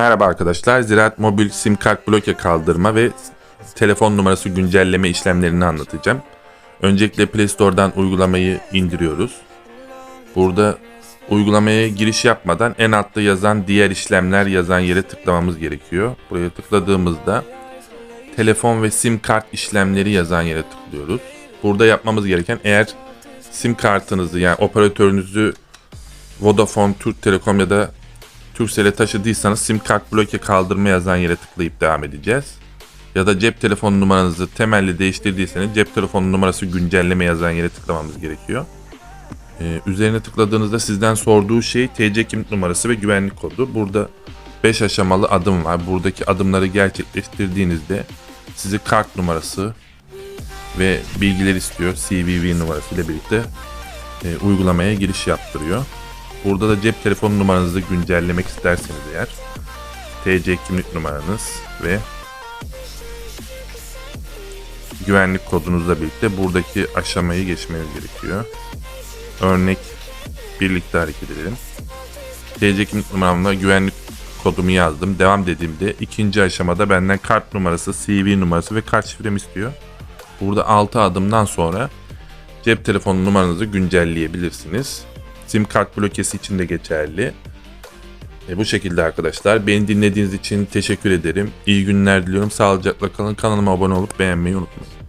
Merhaba arkadaşlar. Ziraat Mobil sim kart bloke kaldırma ve telefon numarası güncelleme işlemlerini anlatacağım. Öncelikle Play Store'dan uygulamayı indiriyoruz. Burada uygulamaya giriş yapmadan en altta yazan diğer işlemler yazan yere tıklamamız gerekiyor. Buraya tıkladığımızda telefon ve sim kart işlemleri yazan yere tıklıyoruz. Burada yapmamız gereken eğer sim kartınızı yani operatörünüzü Vodafone, Türk Telekom ya da Turkcell'e taşıdıysanız sim kart bloke kaldırma yazan yere tıklayıp devam edeceğiz. Ya da cep telefonu numaranızı temelli değiştirdiyseniz cep telefonu numarası güncelleme yazan yere tıklamamız gerekiyor. Ee, üzerine tıkladığınızda sizden sorduğu şey TC kimlik numarası ve güvenlik kodu. Burada 5 aşamalı adım var. Buradaki adımları gerçekleştirdiğinizde sizi kart numarası ve bilgiler istiyor. CVV numarası ile birlikte e, uygulamaya giriş yaptırıyor. Burada da cep telefonu numaranızı güncellemek isterseniz eğer TC kimlik numaranız ve güvenlik kodunuzla birlikte buradaki aşamayı geçmeniz gerekiyor. Örnek birlikte hareket edelim. TC kimlik numaramla güvenlik kodumu yazdım. Devam dediğimde ikinci aşamada benden kart numarası, CV numarası ve kart şifremi istiyor. Burada 6 adımdan sonra cep telefonu numaranızı güncelleyebilirsiniz. Sim kart blokesi için de geçerli. E, bu şekilde arkadaşlar. Beni dinlediğiniz için teşekkür ederim. İyi günler diliyorum. Sağlıcakla kalın. Kanalıma abone olup beğenmeyi unutmayın.